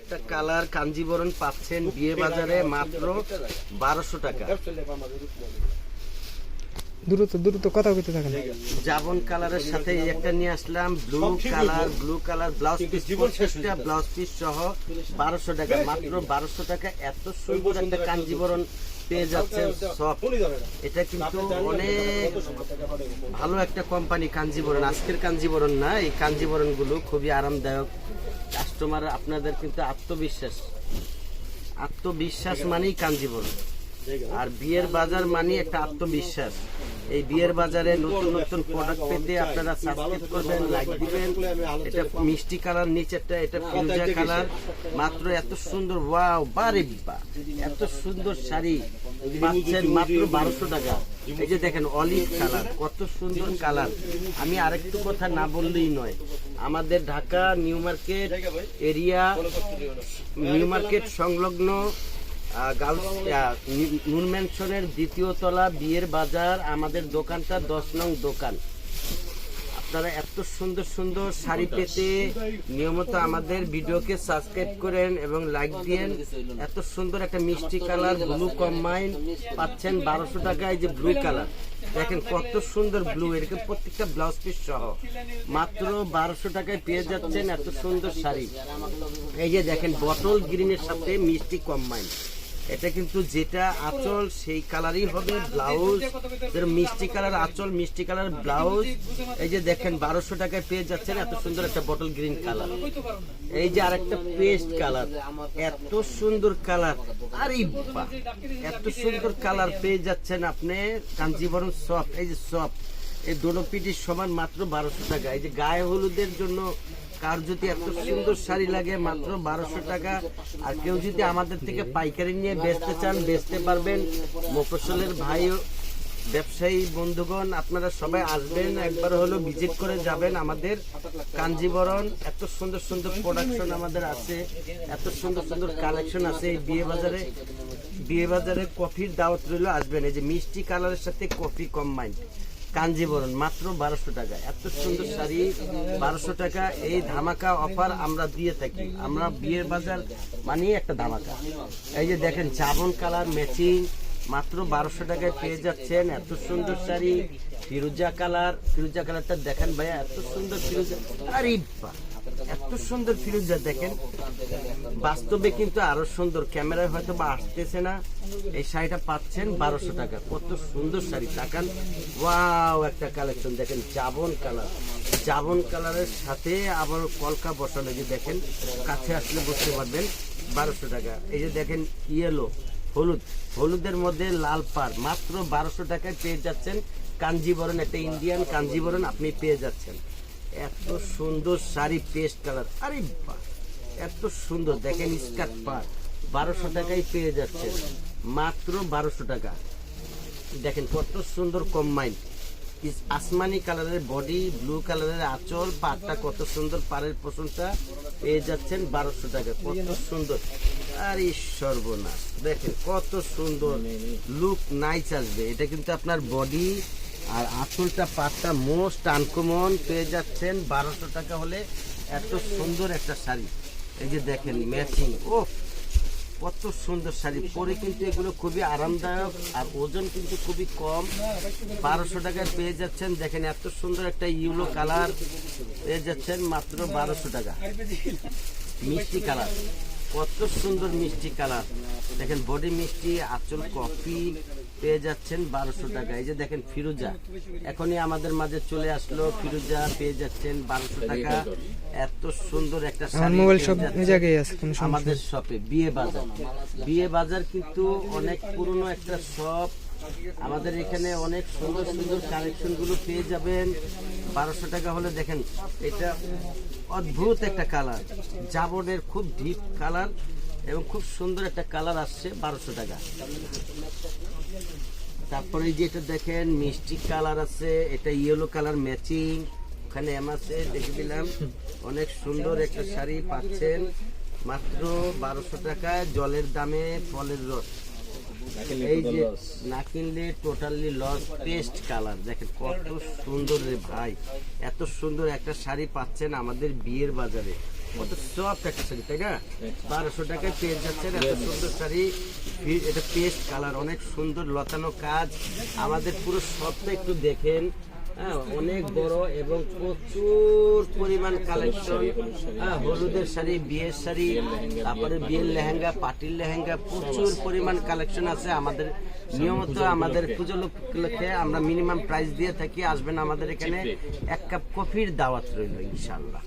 একটা কালার কাঞ্জিবরণ পাচ্ছেন বিয়ে বাজারে মাত্র বারোশো টাকা। দ্রুত দ্রুত কথা কইতে থাকেন। জাবন কালারের সাথে একটা নিয়ে আসলাম। Blue colour blue colour blouse piece পঞ্চাশটা ব্লাউজ পিস সহ বারোশো টাকা মাত্র বারোশো টাকা। এত সুন্দর একটা কাঞ্জিবরণ। পেয়ে যাচ্ছেন সব। এটা? কিন্তু অনেক ভালো একটা কোম্পানি কাঞ্জিবরণ। আজকের কাঞ্জিবরণ না এই কাঞ্জিবরণগুলো খুবই আরামদায়ক। কাস্টমার আপনাদের কিন্তু আত্মবিশ্বাস। আত্মবিশ্বাস মানেই কাঞ্জিবরণ আর বিয়ের বাজার মানে একটা আত্মবিশ্বাস। এই বিয়ের বাজারে নতুন নতুন প্রোডাক্ট পেতে আপনারা সাবস্ক্রাইব করবেন লাইক দিবেন। এটা মিষ্টি কালার, নিচেরটা এটা ফিরোজা কালার। মাত্র এত সুন্দর ওয়াও বারে বা এত সুন্দর শাড়ি পাচ্ছেন মাত্র বারোশো টাকা। এই যে দেখেন অলিভ কালার কত সুন্দর কালার আমি আরেকটু কথা না বললেই নয়। আমাদের Dhaka new market area, new market সংলগ্ন গার্লস আহ, নি- নূর ম্যানশনের দ্বিতীয় তলা বিয়ের বাজার আমাদের দোকানটা দশ নং দোকান। আপনারা এত সুন্দর সুন্দর শাড়ি পেতে নিয়মিত আমাদের ভিডিওকে সাবস্ক্রাইব করেন এবং লাইক দিয়েন। এত সুন্দর একটা মিষ্টি কালার ব্লু কম্বাইন পাচ্ছেন বারোশো টাকায় যে ব্লু কালার। দেখেন কত সুন্দর ব্লু এরকম প্রত্যেকটা ব্লাউজ পিস সহ। মাত্র বারোশো টাকায় পেয়ে যাচ্ছেন এত সুন্দর শাড়ি। এই যে দেখেন বটল গ্রিনের সাথে মিষ্টি কম্বাইন। এটা কিন্তু যেটা আঁচল, সেই কালারই হবে ব্লাউজ। মিষ্টি কালার আঁচল, মিষ্টি কালার ব্লাউজ। এই যে দেখেন, বারোশো টাকায় পেয়ে যাচ্ছেন, এত সুন্দর একটা বটল গ্রিন কালার। এই যে আরেকটা পেস্ট কালার। এত সুন্দর কালার। আরে এত সুন্দর কালার পেয়ে যাচ্ছেন আপনি। কাঞ্জিবরম সফট এই যে সফট এই দোনো পিটির সমান মাত্র বারোশো টাকা। এই যে গায়ে হলুদের জন্য কার যদি এত সুন্দর শাড়ি লাগে, মাত্র বারোশো টাকা। আর কেউ যদি আমাদের থেকে পাইকারি নিয়ে বেচতে চান, বেচতে পারবেন। মফসলের ভাই ব্যবসায়ী বন্ধুগণ, আপনারা সবাই আসবেন, একবার হলো ভিজিট করে যাবেন আমাদের কাঞ্জিবরণ। এত সুন্দর সুন্দর প্রোডাকশন আমাদের আছে, এত সুন্দর সুন্দর কালেকশন আছে। এই বিয়ে বাজারে বিয়ে বাজারে কফির দাওয়াত রইল, আসবেন। এই যে মিষ্টি কালারের সাথে কফি কম্বাইন্ড কাঞ্জিবরণ মাত্র বারোশো টাকা। এত সুন্দর শাড়ি, বারোশো টাকা। এই ধামাকা অফার আমরা দিয়ে থাকি। আমরা বিয়ের বাজার মানে একটা ধামাকা। এই যে দেখেন, চাবন কালার ম্যাচিং, মাত্র বারোশো টাকায় পেয়ে যাচ্ছেন। এত সুন্দর শাড়ি, ফিরুজা কালার। ফিরুজা কালারটা দেখেন ভাইয়া, এত সুন্দর ফিরুজা। আরে এত সুন্দর ফিরোজা দেখেন, বাস্তবে কিন্তু আরও সুন্দর ক্যামেরায় হয়তো বা আসতেছে না। এই শাড়িটা পাচ্ছেন বারোশো টাকা। কত সুন্দর শাড়ি, তাকান। ওয়াও, একটা কালেকশন দেখেন, জাবন কালার জাবন কালারের সাথে আবার কলকা বসানো যে দেখেন, কাছে আসলে বুঝতে পারবেন, বারোশো টাকা। এই যে দেখেন ইয়েলো হলুদ। হলুদের মধ্যে লাল পার, মাত্র বারোশো টাকায় পেয়ে যাচ্ছেন। কাঞ্জিবরণ, একটা ইন্ডিয়ান কাঞ্জিবরণ আপনি পেয়ে যাচ্ছেন। এত সুন্দর শাড়ি পেস্ট কালার আরে বাহ, এত সুন্দর। দেখেন স্কার্ট পার, বারোশো টাকায় পেয়ে যাচ্ছেন মাত্র বারোশো টাকা। দেখেন কত সুন্দর কম্বাইন আসমানি কালারের বডি ব্লু কালারের আঁচল পাটটা কত সুন্দর, পাড়ের পোষণটা পেয়ে যাচ্ছেন বারোশো টাকা। কত সুন্দর। আর সর্বনাশ। দেখেন কত সুন্দর। লুক নাইস আসবে। এটা কিন্তু আপনার বডি আর আঁচলটা পাটটা মোস্ট আনকমন পেয়ে যাচ্ছেন বারোশো টাকা হলে এত সুন্দর একটা শাড়ি। এই যে দেখেন ম্যাচিং ও কত সুন্দর শাড়ি। পরে কিন্তু এগুলো খুবই আরামদায়ক আর ওজন কিন্তু খুবই কম। বারোশো টাকায় পেয়ে যাচ্ছেন। দেখেন, এত সুন্দর একটা ইউলো কালার পেয়ে যাচ্ছেন মাত্র বারোশো টাকা। মিষ্টি কালার। কত সুন্দর মিষ্টি কালার। দেখেন, বডি মিষ্টি, আঁচল কফি পেয়ে যাচ্ছেন বারোশো টাকা। এই যে দেখেন ফিরোজা। এখনই আমাদের মাঝে চলে আসলো। ফিরোজা পেয়ে যাচ্ছেন বারোশো টাকা। এত সুন্দর একটা আমার মোবাইল সব জায়গায় আছে কোনো আমাদের শপে বিয়ে বাজার। বিয়ে বাজার কিন্তু অনেক পুরনো একটা শপ। আমাদের এখানে অনেক সুন্দর সুন্দর কালেকশনগুলো পেয়ে যাবেন। বারোশো টাকা হলে দেখেন এটা অদ্ভুত একটা কালার জাবনের খুব ডিপ কালার এবং খুব সুন্দর একটা কালার আসছে বারোশো টাকা। তারপরে যে এটা দেখেন, মিষ্টি কালার আছে, এটা ইয়েলো কালার ম্যাচিং। ওখানে এম আছে, দেখে দিলাম। অনেক সুন্দর একটা শাড়ি পাচ্ছেন। মাত্র বারোশো টাকায় জলের দামে ফলের রস। এই যে না কিনলে টোটালি লস পেস্ট কালার দেখেন কত সুন্দর রে ভাই। এত সুন্দর একটা শাড়ি পাচ্ছেন আমাদের বিয়ের বাজারে। কত সফট একটা শাড়ি তাই না? বারোশো টাকায় পেয়ে যাচ্ছেন এত সুন্দর শাড়ি। এটা পেস্ট কালার অনেক সুন্দর লতানো কাজ। আমাদের পুরো সবটা একটু দেখেন। হ্যাঁ অনেক বড় এবং প্রচুর পরিমাণ কালেকশন হ্যাঁ হলুদের শাড়ি বিয়ের শাড়ি তারপরে বিয়ের লেহেঙ্গা পাটির লেহেঙ্গা প্রচুর পরিমাণ কালেকশন আছে আমাদের। নিয়মিত আমাদের পুজো উপলক্ষে আমরা মিনিমাম প্রাইস দিয়ে থাকি আসবেন আমাদের এখানে। এক কাপ কফির দাওয়াত রইল ইনশাল্লাহ